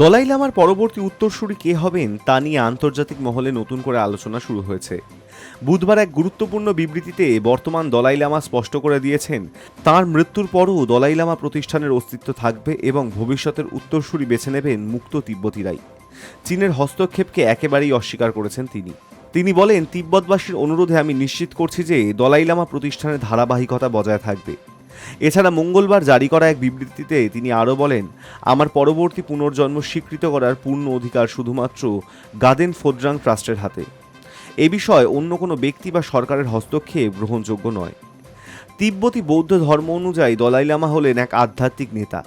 দলাই লামার পরবর্তী উত্তরসূরি কে হবেন তা নিয়ে আন্তর্জাতিক মহলে নতুন করে আলোচনা শুরু হয়েছে। বুধবার এক গুরুত্বপূর্ণ বিবৃতিতে বর্তমান দলাই লামা স্পষ্ট করে দিয়েছেন, তার মৃত্যুর পরও দলাই লামা প্রতিষ্ঠানের অস্তিত্ব থাকবে এবং ভবিষ্যতের উত্তরসূরি বেছে নেবেন মুক্ত তিব্বতীরাই। চীনের হস্তক্ষেপকে একেবারেই অস্বীকার করেছেন তিনি। তিনি বলেন, তিব্বতবাসীর অনুরোধে আমি নিশ্চিত করছি যে দলাই লামা প্রতিষ্ঠানের ধারাবাহিকতা বজায় থাকবে। এছাড়া মঙ্গলবার জারি করা এক বিবৃতিতে তিনি আরও বলেন, আমার পরবর্তী পুনর্জন্ম স্বীকৃত করার পূর্ণ অধিকার শুধুমাত্র গাদেন ফোদ্রাং ট্রাস্টের হাতে। এ বিষয়ে অন্য কোনো ব্যক্তি বা সরকারের হস্তক্ষেপ গ্রহণযোগ্য নয়। তিব্বতী বৌদ্ধ ধর্ম অনুযায়ী দলাই লামা হলেন এক আধ্যাত্মিক নেতা,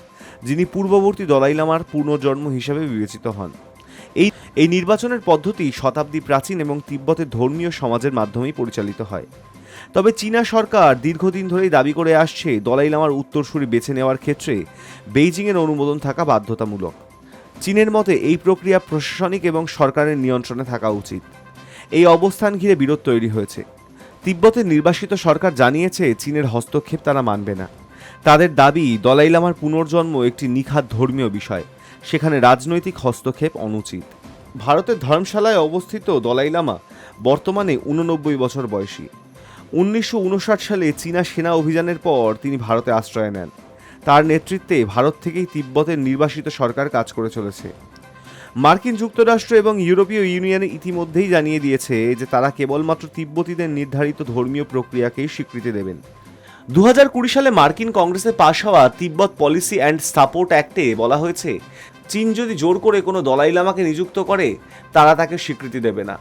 যিনি পূর্ববর্তী দলাই লামার পুনর্জন্ম হিসেবে বিবেচিত হন। এই এই নির্বাচনের পদ্ধতি শতাব্দী প্রাচীন এবং তিব্বতের ধর্মীয় সমাজের মাধ্যমেই পরিচালিত হয়। তবে চীনা সরকার দীর্ঘদিন ধরেই দাবি করে আসছে, দলাই লামার উত্তরসূরি বেছে নেওয়ার ক্ষেত্রে বেইজিংয়ের অনুমোদন থাকা বাধ্যতামূলক। চীনের মতে এই প্রক্রিয়া প্রশাসনিক এবং সরকারের নিয়ন্ত্রণে থাকা উচিত। এই অবস্থান ঘিরে বিরোধ তৈরি হয়েছে। তিব্বতের নির্বাসিত সরকার জানিয়েছে, চীনের হস্তক্ষেপ তারা মানবে না। তাদের দাবি, দলাই লামার পুনর্জন্ম একটি নিখাত ধর্মীয় বিষয়। সেখানে রাজনৈতিক হস্তক্ষেপ অনুচিত। ভারতের ধর্মশালায় অবস্থিত দলাই লামা বর্তমানে উননব্বই বছর বয়সী। উনিশশো উনষাট সালে চীনা সেনা অভিযানের পর তিনি ভারতে আশ্রয় নেন। তার নেতৃত্বে ভারত থেকেই তিব্বতের নির্বাসিত সরকার কাজ করে চলেছে। মার্কিন যুক্তরাষ্ট্র এবং ইউরোপীয় ইউনিয়ন ইতিমধ্যেই জানিয়ে দিয়েছে যে তারা কেবলমাত্র তিব্বতীদের নির্ধারিত ধর্মীয় প্রক্রিয়াকেই স্বীকৃতি দেবেন। দু সালে মার্কিন কংগ্রেসে পাশ হওয়া তিব্বত পলিসি অ্যান্ড সাপোর্ট অ্যাক্টে বলা হয়েছে, চীন যদি জোর করে কোনো দলাই লামাকে নিযুক্ত করে, তারা তাকে স্বীকৃতি দেবে না।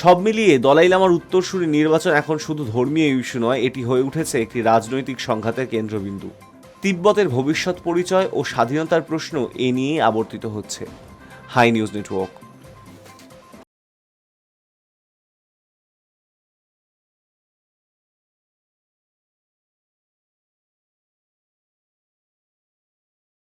সব মিলিয়ে দলাই লামার উত্তরসূরি নির্বাচন এখন শুধু ধর্মীয় ইস্যু নয়, এটি হয়ে উঠেছে একটি রাজনৈতিক সংঘাতের কেন্দ্রবিন্দু। তিব্বতের ভবিষ্যৎ পরিচয় ও স্বাধীনতার প্রশ্ন এ নিয়েই আবর্তিত হচ্ছে। Hi news network.